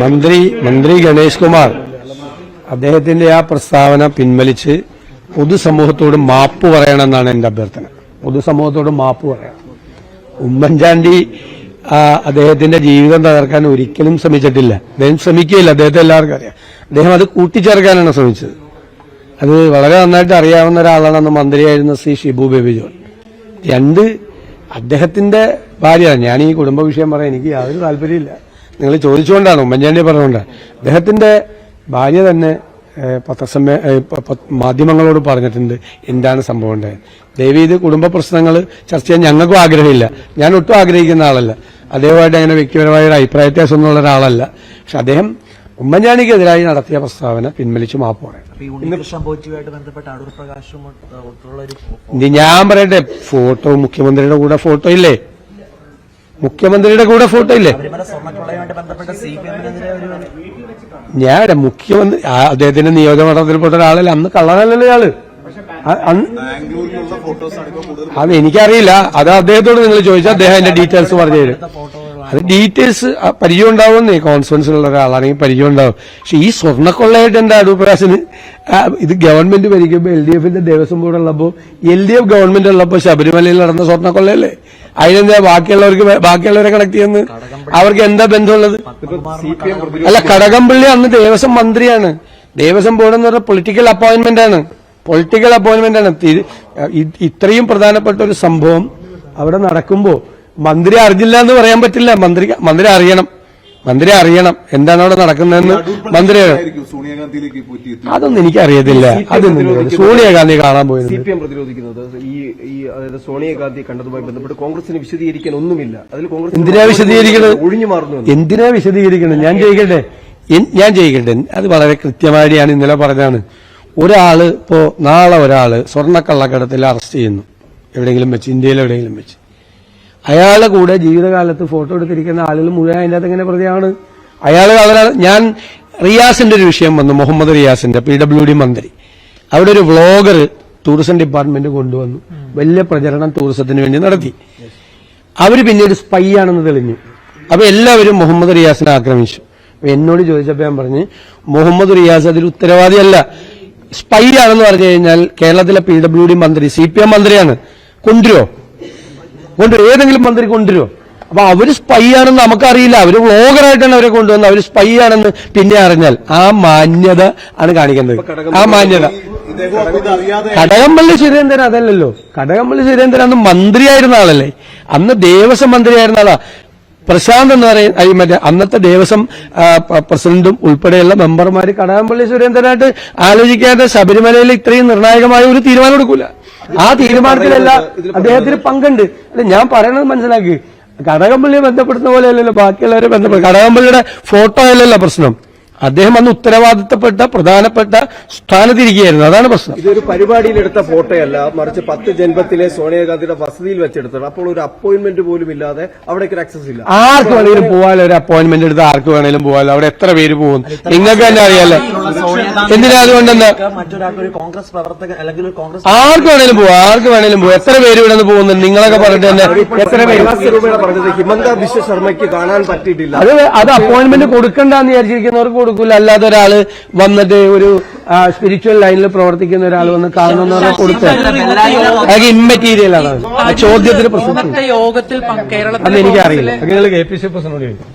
മന്ത്രി മന്ത്രി ഗണേഷ് കുമാർ അദ്ദേഹത്തിന്റെ ആ പ്രസ്താവന പിൻവലിച്ച് പൊതുസമൂഹത്തോട് മാപ്പ് പറയണമെന്നാണ് എന്റെ അഭ്യർത്ഥന. പൊതുസമൂഹത്തോട് മാപ്പ് പറയണം. ഉമ്മൻചാണ്ടി അദ്ദേഹത്തിന്റെ ജീവിതം തകർക്കാൻ ഒരിക്കലും ശ്രമിച്ചിട്ടില്ല. അദ്ദേഹം ശ്രമിക്കുകയില്ല. അദ്ദേഹത്തെ എല്ലാവർക്കും അറിയാം. അദ്ദേഹം അത് കൂട്ടിച്ചേർക്കാനാണ് ശ്രമിച്ചത്. അത് വളരെ നന്നായിട്ട് അറിയാവുന്ന ഒരാളാണ് അന്ന് മന്ത്രിയായിരുന്ന ശ്രീ ഷിബു ബേബി ജോൺ. രണ്ട് അദ്ദേഹത്തിന്റെ ഭാര്യയാണ്. ഞാൻ ഈ കുടുംബ വിഷയം പറയാൻ എനിക്ക് യാതൊരു താല്പര്യമില്ല നിങ്ങൾ ചോദിച്ചുകൊണ്ടാണ് ഉമ്മൻചാണ്ടി പറഞ്ഞുകൊണ്ട്. അദ്ദേഹത്തിന്റെ ഭാര്യ തന്നെ പത്രസമ്മേ മാധ്യമങ്ങളോട് പറഞ്ഞിട്ടുണ്ട് എന്താണ് സംഭവം ഉണ്ടായത് ദയവ് ഇത് കുടുംബ പ്രശ്നങ്ങൾ ചർച്ച ചെയ്യാൻ ഞങ്ങൾക്കും ആഗ്രഹമില്ല. ഞാൻ ഒട്ടും ആഗ്രഹിക്കുന്ന ആളല്ല. അദ്ദേഹമായിട്ട് അങ്ങനെ വ്യക്തിപരമായ ഒരു അഭിപ്രായ വ്യത്യാസമൊന്നുള്ള ഒരാളല്ല. പക്ഷെ അദ്ദേഹം ഉമ്മൻചാണ്ടിക്കെതിരായി നടത്തിയ പ്രസ്താവന പിൻവലിച്ചു മാപ്പ് ഇനി ഞാൻ പറയട്ടെ ഫോട്ടോ മുഖ്യമന്ത്രിയുടെ കൂടെ ഫോട്ടോ ഇല്ലേ? മുഖ്യമന്ത്രിയുടെ കൂടെ ഫോട്ടോ ഇല്ലേ? ഞാൻ മുഖ്യമന്ത്രി അദ്ദേഹത്തിന്റെ നിയോജകമണ്ഡലത്തിൽപ്പെട്ട ഒരാളല്ല. അന്ന് കള്ളനല്ലല്ലോ ഇയാൾ. അത് എനിക്കറിയില്ല. അത് അദ്ദേഹത്തോട് നിങ്ങൾ ചോദിച്ചാൽ അദ്ദേഹം അതിന്റെ ഡീറ്റെയിൽസ് പറഞ്ഞു തരും അത് ഡീറ്റെയിൽസ് പരിചയം ഉണ്ടാവുമെന്നേ കോൺഫിഡൻസിലുള്ള ഒരാളാണെങ്കിൽ പരിചയം ഉണ്ടാവും. പക്ഷെ ഈ സ്വർണക്കൊള്ളയായിട്ട് എന്റെ അടൂർ പ്രകാശന് ഇത് ഗവൺമെന്റ് ഭരിക്കുമ്പോൾ എൽ ഡി എഫിന്റെ ദേവസ്വം ബോർഡ് ഉള്ളപ്പോൾ എൽ ഡി എഫ് ഗവൺമെന്റ് ഉള്ളപ്പോൾ ശബരിമലയിൽ നടന്ന സ്വർണക്കൊള്ളയല്ലേ? അതിനെന്താ ബാക്കിയുള്ളവർക്ക് ബാക്കിയുള്ളവരെ കണക്ട് ചെയ്യുന്നത്? അവർക്ക് എന്താ ബന്ധമുള്ളത്? അല്ല കടകംപള്ളി അന്ന് ദേവസ്വം മന്ത്രിയാണ്. ദേവസ്വം ബോർഡ് എന്ന് പറഞ്ഞ പൊളിറ്റിക്കൽ അപ്പോയിന്റ്മെന്റ് ആണ്. പൊളിറ്റിക്കൽ അപ്പോയിന്റ്മെന്റ് ആണ്. ഇത്രയും പ്രധാനപ്പെട്ട ഒരു സംഭവം അവിടെ നടക്കുമ്പോ മന്ത്രി അറിഞ്ഞില്ല എന്ന് പറയാൻ പറ്റില്ല. മന്ത്രി മന്ത്രി അറിയണം. മന്ത്രി അറിയണം. എന്താണ് അവിടെ നടക്കുന്നതെന്ന് മന്ത്രി അതൊന്നും എനിക്ക് അറിയത്തില്ല അതൊന്നും സോണിയാഗാന്ധി കാണാൻ പോയത്. C P M പ്രതിരോധിക്കുന്നത്. ഈ അതായത് സോണിയാഗാന്ധി കണ്ടതുമായി ബന്ധപ്പെട്ട് കോൺഗ്രസിന് വിശദീകരിക്കാൻ ഒന്നുമില്ല. അതിൽ കോൺഗ്രസ് എന്തിനാ വിശദീകരിക്കുന്നത്? ഒഴിഞ്ഞു മാറുന്നു. എന്തിനാ വിശദീകരിക്കണം ഞാൻ ചെയ്യിക്കട്ടെ ഞാൻ ചെയ്യിക്കട്ടെ അത് വളരെ കൃത്യമായിട്ട് ഞാൻ ഇന്നലെ പറഞ്ഞാണ് ഒരാൾ ഇപ്പോ നാളെ ഒരാൾ സ്വർണക്കള്ളക്കടത്തിൽ അറസ്റ്റ് ചെയ്യുന്നു. എവിടെയെങ്കിലും വെച്ച് ഇന്ത്യയിൽ എവിടെയെങ്കിലും വെച്ച്. അയാളുടെ കൂടെ ജീവിതകാലത്ത് ഫോട്ടോ എടുത്തിരിക്കുന്ന ആളുകൾ മുഴുവൻ അതിന്റെ അകത്ത് എങ്ങനെ പ്രതിയാണ്? അയാൾ അവരാണ് ഞാൻ റിയാസിന്റെ ഒരു വിഷയം വന്നു മുഹമ്മദ് റിയാസിന്റെ പി ഡബ്ല്യു ഡി മന്ത്രി. അവിടെ ഒരു വ്ളോഗർ ടൂറിസം ഡിപ്പാർട്ട്മെന്റ് കൊണ്ടുവന്നു. വലിയ പ്രചരണം ടൂറിസത്തിന് വേണ്ടി നടത്തി. അവർ പിന്നീട് സ്പൈ ആണെന്ന് തെളിഞ്ഞു. അപ്പൊ എല്ലാവരും മുഹമ്മദ് റിയാസിനെ ആക്രമിച്ചു. അപ്പൊ എന്നോട് ചോദിച്ചപ്പോൾ ഞാൻ പറഞ്ഞു മുഹമ്മദ് റിയാസ് അതിൽ ഉത്തരവാദിയല്ല. സ്പൈ ആണെന്ന് പറഞ്ഞു കഴിഞ്ഞാൽ കേരളത്തിലെ പി ഡബ്ല്യു ഡി മന്ത്രി സി പി എം മന്ത്രിയാണ്. കൊണ്ടുവരുമോ കൊണ്ടുവരും ഏതെങ്കിലും മന്ത്രി കൊണ്ടുവരുമോ? അപ്പൊ അവർ സ്പൈ ആണെന്ന് നമുക്കറിയില്ല. അവർ വ്ളോഗറായിട്ടാണ് അവരെ കൊണ്ടുവന്നത്. അവർ സ്പൈ ആണെന്ന് പിന്നെ അറിഞ്ഞാൽ ആ മാന്യത ആണ് കാണിക്കുന്നത്. ആ മാന്യത. കടകംപള്ളി സുരേന്ദ്രൻ അതല്ലല്ലോ. കടകംപള്ളി സുരേന്ദ്രൻ അന്ന് മന്ത്രിയായിരുന്ന ആളല്ലേ? അന്ന് ദേവസ്വം മന്ത്രിയായിരുന്ന ആളാ. പ്രശാന്ത് എന്ന് പറയുന്ന മറ്റേ അന്നത്തെ ദേവസ്വം പ്രസിഡന്റും ഉൾപ്പെടെയുള്ള മെമ്പർമാര് കടകംപള്ളി സുരേന്ദ്രനായിട്ട് ആലോചിക്കാതെ ശബരിമലയിൽ ഇത്രയും നിർണായകമായ ഒരു തീരുമാനം എടുക്കൂല. ആ തീരുമാനത്തിലല്ല അദ്ദേഹത്തിന് പങ്കുണ്ട്. അല്ല ഞാൻ പറയണത് മനസ്സിലാക്കി. കടകംപള്ളിയെ ബന്ധപ്പെടുന്ന പോലെ അല്ലല്ലോ ബാക്കിയുള്ളവരെ ബന്ധപ്പെടും കടകംപള്ളിയുടെ ഫോട്ടോ അല്ലല്ലോ പ്രശ്നം. അദ്ദേഹം അന്ന് ഉത്തരവാദിത്തപ്പെട്ട പ്രധാനപ്പെട്ട സ്ഥാനത്തിരിക്കുകയായിരുന്നു അതാണ് പ്രശ്നം. ഇതൊരു പരിപാടിയിലെടുത്ത ഫോട്ടോയല്ല. മറിച്ച് പത്ത് ജന്മത്തിലെ സോണിയാഗാന്ധിയുടെ വസതിയിൽ വെച്ചെടുത്തത് അപ്പോൾ ഒരു അപ്പോയിന്റ്മെന്റ് പോലും ഇല്ലാതെ അവിടേക്ക് ആക്സസ് ഇല്ല. ആർക്ക് വേണേലും പോവാലോ ഒരു അപ്പോയിന്റ്മെന്റ് എടുത്ത് ആർക്ക് വേണേലും പോവാലോ? അവിടെ എത്ര പേര് പോകും? നിങ്ങൾക്ക് തന്നെ അറിയാലോ. എന്തിനാ അതുകൊണ്ടെന്ന്? ഒരു കോൺഗ്രസ് പ്രവർത്തകൻ അല്ലെങ്കിൽ ഒരു കോൺഗ്രസ് ആർക്ക് വേണേലും പോവാ? ആർക്ക് വേണേലും പോവാം? എത്ര പേര് ഇവിടെ നിന്ന് പോകുന്നുണ്ട് നിങ്ങളൊക്കെ പറഞ്ഞിട്ട് തന്നെ എത്ര പേര്? ഹിമന്ത ബിശ്വ ശർമ്മയ്ക്ക് കാണാൻ പറ്റിയിട്ടില്ല. അത് അത് അപ്പോയിന്റ്മെന്റ് കൊടുക്കണ്ടെന്ന് വിചാരിച്ചിരിക്കുന്നവർക്ക് കൊടുക്കില്ല അല്ലാതെ ഒരാൾ വന്നിട്ട് ഒരു സ്പിരിച്വൽ ലൈനിൽ പ്രവർത്തിക്കുന്ന ഒരാൾ വന്ന് കാണുന്ന പറഞ്ഞാൽ കൊടുത്ത്. അതൊക്കെ ഇമ്മെറ്റീരിയൽ ആണ്. ചോദ്യത്തിന് പ്രശ്നം യോഗത്തിൽ അത് എനിക്കറിയില്ല. കെ പി സി പ്രസിഡന്റ് ചോദിക്കും